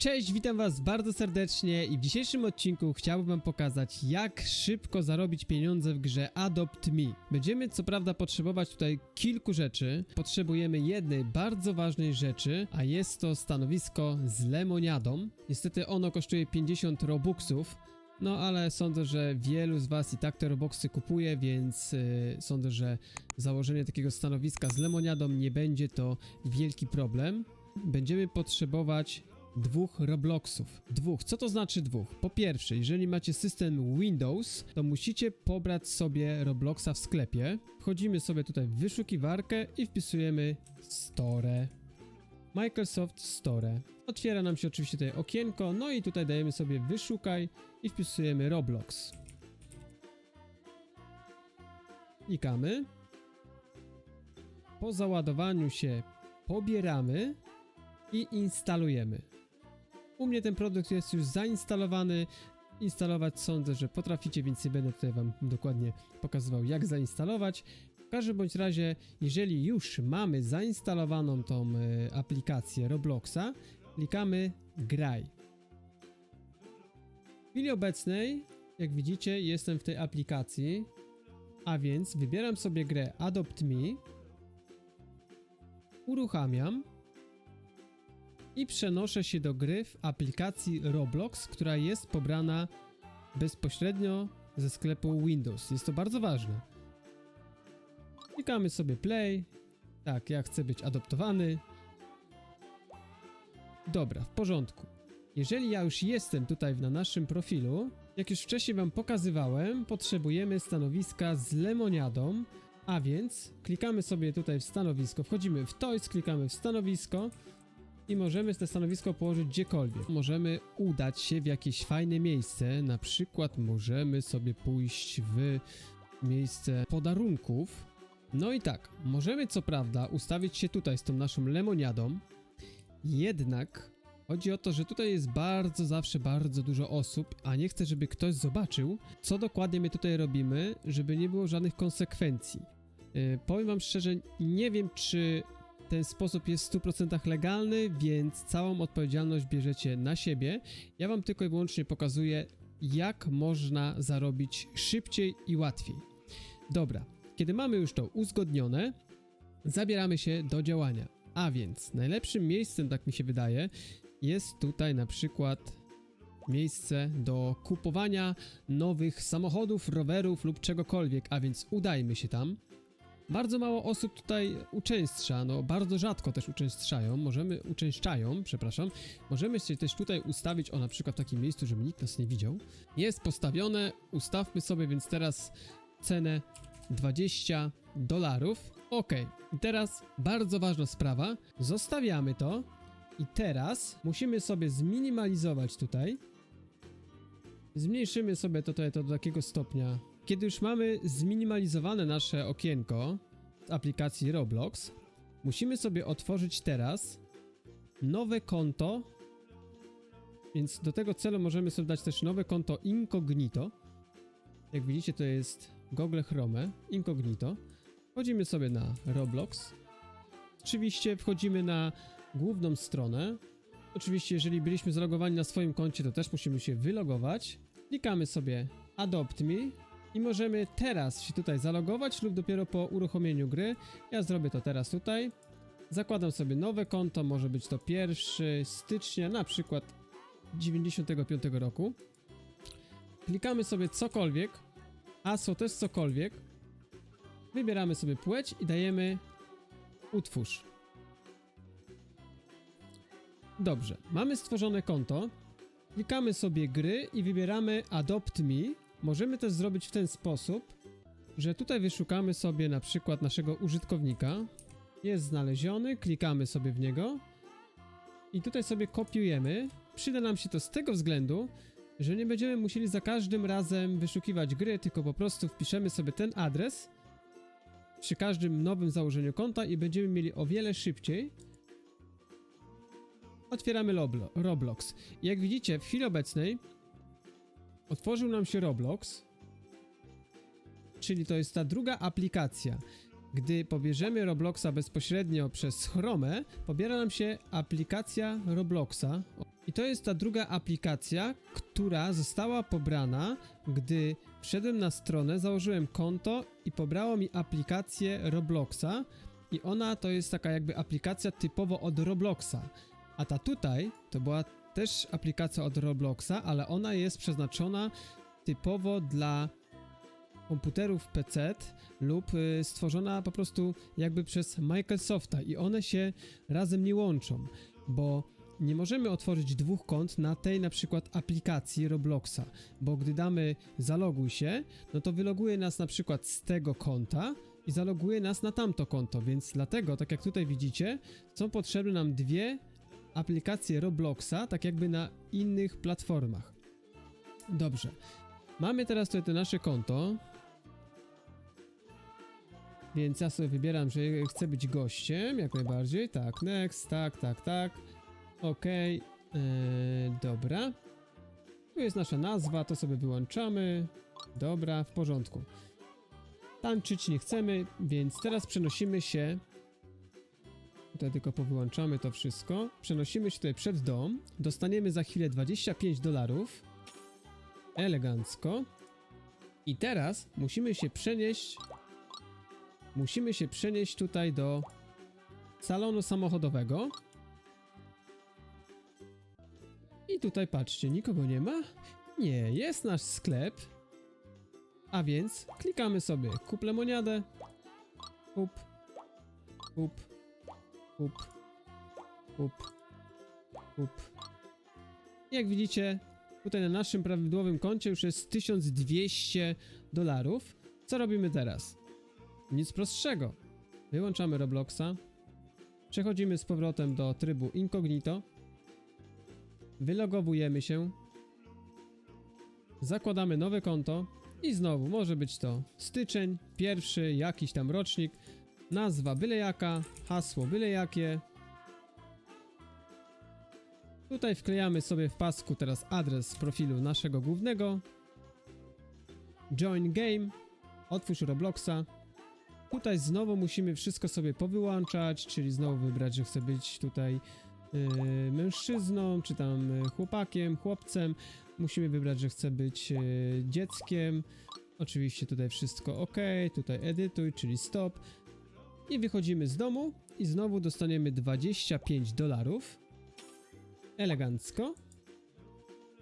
Cześć, witam was bardzo serdecznie i w dzisiejszym odcinku chciałbym wam pokazać jak szybko zarobić pieniądze w grze Adopt Me. Będziemy co prawda potrzebować tutaj kilku rzeczy. Potrzebujemy jednej bardzo ważnej rzeczy, a jest to stanowisko z lemoniadą. Niestety ono kosztuje 50 robuxów. No ale sądzę, że wielu z was i tak te robuxy kupuje, więc yy, sądzę, że założenie takiego stanowiska z lemoniadą nie będzie to wielki problem. Będziemy potrzebować dwóch Robloxów. Dwóch. Co to znaczy dwóch? Po pierwsze, jeżeli macie system Windows, to musicie pobrać sobie Robloxa w sklepie. Wchodzimy sobie tutaj w wyszukiwarkę i wpisujemy Store. Microsoft Store. Otwiera nam się oczywiście tutaj okienko, no i tutaj dajemy sobie wyszukaj i wpisujemy Roblox. Klikamy. Po załadowaniu się pobieramy i instalujemy. U mnie ten produkt jest już zainstalowany. Instalować sądzę, że potraficie, więc nie będę tutaj wam dokładnie pokazywał jak zainstalować. W każdym bądź razie, jeżeli już mamy zainstalowaną tą y, aplikację Robloxa, klikamy graj. W chwili obecnej, jak widzicie, jestem w tej aplikacji, a więc wybieram sobie grę Adopt Me, uruchamiam i przenoszę się do gry w aplikacji Roblox, która jest pobrana bezpośrednio ze sklepu Windows. Jest to bardzo ważne. Klikamy sobie play. Tak, ja chcę być adoptowany. Dobra, w porządku. Jeżeli ja już jestem tutaj na naszym profilu, jak już wcześniej wam pokazywałem, potrzebujemy stanowiska z lemoniadą, a więc klikamy sobie tutaj w stanowisko, wchodzimy w Toys, klikamy w stanowisko i możemy te stanowisko położyć gdziekolwiek. Możemy udać się w jakieś fajne miejsce, na przykład możemy sobie pójść w miejsce podarunków. No i tak, możemy co prawda ustawić się tutaj z tą naszą lemoniadą, jednak chodzi o to, że tutaj jest bardzo, zawsze bardzo dużo osób, a nie chcę, żeby ktoś zobaczył, co dokładnie my tutaj robimy, żeby nie było żadnych konsekwencji. Yy, powiem wam szczerze, nie wiem czy ten sposób jest w 100% legalny, więc całą odpowiedzialność bierzecie na siebie. Ja wam tylko i wyłącznie pokazuję, jak można zarobić szybciej i łatwiej. Dobra, kiedy mamy już to uzgodnione, zabieramy się do działania. A więc najlepszym miejscem, tak mi się wydaje, jest tutaj na przykład miejsce do kupowania nowych samochodów, rowerów lub czegokolwiek, a więc udajmy się tam. Bardzo mało osób tutaj uczęszcza, no bardzo rzadko też uczęszczają, możemy, uczęszczają, przepraszam, możemy się też tutaj ustawić, o na przykład takim miejscu, żeby nikt nas nie widział. Jest postawione, ustawmy sobie więc teraz cenę 20 dolarów. Ok, i teraz bardzo ważna sprawa, zostawiamy to i teraz musimy sobie zminimalizować tutaj. Zmniejszymy sobie to tutaj to do takiego stopnia, kiedy już mamy zminimalizowane nasze okienko z aplikacji Roblox, musimy sobie otworzyć teraz nowe konto, więc do tego celu możemy sobie dać też nowe konto incognito. Jak widzicie to jest Google Chrome incognito. Wchodzimy sobie na Roblox. Oczywiście wchodzimy na główną stronę. Oczywiście jeżeli byliśmy zalogowani na swoim koncie, to też musimy się wylogować. Klikamy sobie Adopt Me i możemy teraz się tutaj zalogować lub dopiero po uruchomieniu gry. Ja zrobię to teraz tutaj. Zakładam sobie nowe konto, może być to 1 stycznia, na przykład 95 roku. Klikamy sobie cokolwiek, hasło też cokolwiek. Wybieramy sobie płeć i dajemy utwórz. Dobrze, mamy stworzone konto. Klikamy sobie gry i wybieramy Adopt Me. Możemy też zrobić w ten sposób, że tutaj wyszukamy sobie na przykład naszego użytkownika. Jest znaleziony, klikamy sobie w niego i tutaj sobie kopiujemy. Przyda nam się to z tego względu, że nie będziemy musieli za każdym razem wyszukiwać gry, tylko po prostu wpiszemy sobie ten adres przy każdym nowym założeniu konta i będziemy mieli o wiele szybciej. Otwieramy Roblox. Jak widzicie, w chwili obecnej otworzył nam się Roblox, czyli to jest ta druga aplikacja. Gdy pobierzemy Robloxa bezpośrednio przez Chrome, pobiera nam się aplikacja Robloxa. I to jest ta druga aplikacja, która została pobrana, gdy wszedłem na stronę, założyłem konto i pobrało mi aplikację Robloxa. I ona to jest taka jakby aplikacja typowo od Robloxa. A ta tutaj to była też aplikacja od Robloxa, ale ona jest przeznaczona typowo dla komputerów PC lub y, stworzona po prostu jakby przez Microsofta i one się razem nie łączą, bo nie możemy otworzyć dwóch kont na tej na przykład aplikacji Robloxa, bo gdy damy zaloguj się, no to wyloguje nas na przykład z tego konta i zaloguje nas na tamto konto, więc dlatego, tak jak tutaj widzicie, są potrzebne nam dwie aplikacje Robloxa, tak jakby na innych platformach. Dobrze. Mamy teraz tutaj to nasze konto. Więc ja sobie wybieram, że chcę być gościem, jak najbardziej. Tak, next, tak, tak, tak. Okej, eee, dobra. Tu jest nasza nazwa, to sobie wyłączamy. Dobra, w porządku. Tańczyć nie chcemy, więc teraz przenosimy się. Tutaj tylko powyłączamy to wszystko. Przenosimy się tutaj przed dom. Dostaniemy za chwilę 25 dolarów. Elegancko. I teraz musimy się przenieść. Musimy się przenieść tutaj do salonu samochodowego. I tutaj patrzcie, nikogo nie ma? Nie, jest nasz sklep. A więc klikamy sobie kup lemoniadę. Kup. Kup. Kup. Kup. Kup. Jak widzicie, tutaj na naszym prawidłowym koncie już jest 1200 dolarów. Co robimy teraz? Nic prostszego. Wyłączamy Robloxa. Przechodzimy z powrotem do trybu incognito. Wylogowujemy się. Zakładamy nowe konto. I znowu może być to styczeń, pierwszy, jakiś tam rocznik, nazwa byle jaka, hasło byle jakie. Tutaj wklejamy sobie w pasku teraz adres profilu naszego głównego. Join game, otwórz Robloxa. Tutaj znowu musimy wszystko sobie powyłączać, czyli znowu wybrać, że chcę być tutaj yy, mężczyzną, czy tam yy, chłopakiem, chłopcem. Musimy wybrać, że chcę być yy, dzieckiem. Oczywiście tutaj wszystko ok, tutaj edytuj, czyli stop. I wychodzimy z domu i znowu dostaniemy 25 dolarów. Elegancko.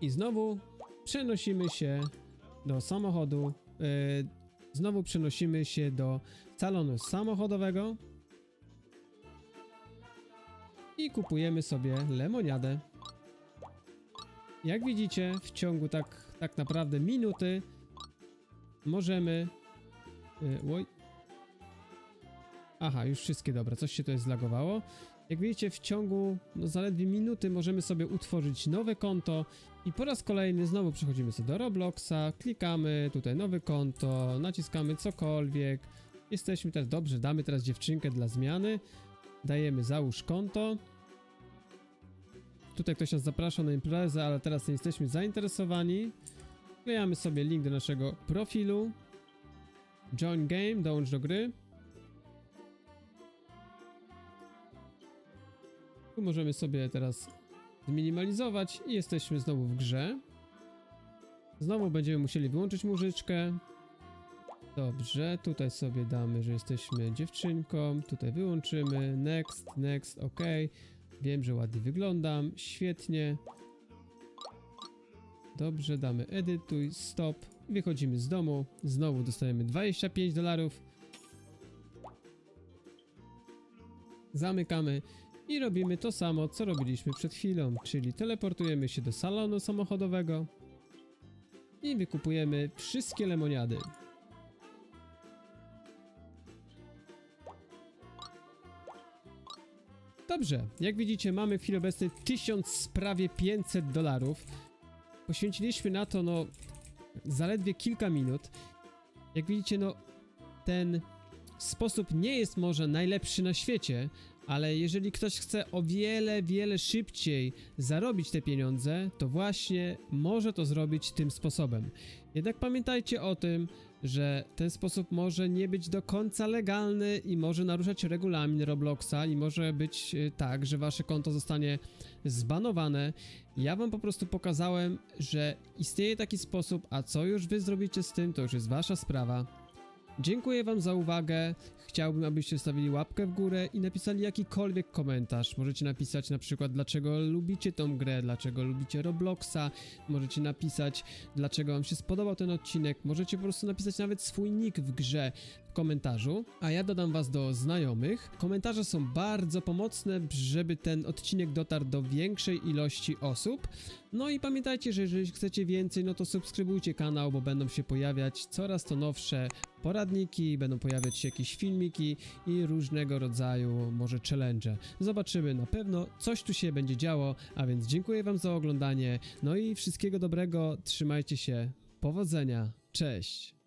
I znowu przenosimy się do samochodu. Yy, znowu przenosimy się do salonu samochodowego. I kupujemy sobie lemoniadę. Jak widzicie, w ciągu tak, tak naprawdę minuty możemy... Yy, oj. Aha, już wszystkie dobra, coś się to jest zlagowało. Jak widzicie, w ciągu no, zaledwie minuty możemy sobie utworzyć nowe konto i po raz kolejny znowu przechodzimy sobie do Robloxa, klikamy tutaj nowe konto, naciskamy cokolwiek. Jesteśmy teraz dobrze, damy teraz dziewczynkę dla zmiany. Dajemy załóż konto. Tutaj ktoś nas zaprasza na imprezę, ale teraz nie jesteśmy zainteresowani. Wklejamy sobie link do naszego profilu. Join game, dołącz do gry. Tu możemy sobie teraz zminimalizować i jesteśmy znowu w grze. Znowu będziemy musieli wyłączyć muzyczkę. Dobrze, tutaj sobie damy, że jesteśmy dziewczynką. Tutaj wyłączymy. Next, next, ok. Wiem, że ładnie wyglądam. Świetnie. Dobrze, damy edytuj, stop. Wychodzimy z domu. Znowu dostajemy 25 dolarów. Zamykamy i robimy to samo, co robiliśmy przed chwilą, czyli teleportujemy się do salonu samochodowego i wykupujemy wszystkie lemoniady. Dobrze, jak widzicie mamy w chwili obecnej 1000 prawie 500 dolarów. Poświęciliśmy na to no zaledwie kilka minut. Jak widzicie no ten sposób nie jest może najlepszy na świecie, ale jeżeli ktoś chce o wiele, wiele szybciej zarobić te pieniądze, to właśnie może to zrobić tym sposobem. Jednak pamiętajcie o tym, że ten sposób może nie być do końca legalny i może naruszać regulamin Robloxa i może być e, tak, że wasze konto zostanie zbanowane. Ja wam po prostu pokazałem, że istnieje taki sposób, a co już wy zrobicie z tym, to już jest wasza sprawa. Dziękuję wam za uwagę. Chciałbym, abyście stawili łapkę w górę i napisali jakikolwiek komentarz. Możecie napisać na przykład, dlaczego lubicie tą grę, dlaczego lubicie Robloxa. Możecie napisać, dlaczego wam się spodobał ten odcinek. Możecie po prostu napisać nawet swój nick w grze w komentarzu, a ja dodam was do znajomych. Komentarze są bardzo pomocne, żeby ten odcinek dotarł do większej ilości osób. No i pamiętajcie, że jeżeli chcecie więcej, no to subskrybujcie kanał, bo będą się pojawiać coraz to nowsze poradniki, będą pojawiać się jakieś filmiki i różnego rodzaju może challenge. Zobaczymy, na pewno coś tu się będzie działo, a więc dziękuję wam za oglądanie, no i wszystkiego dobrego, trzymajcie się, powodzenia, cześć!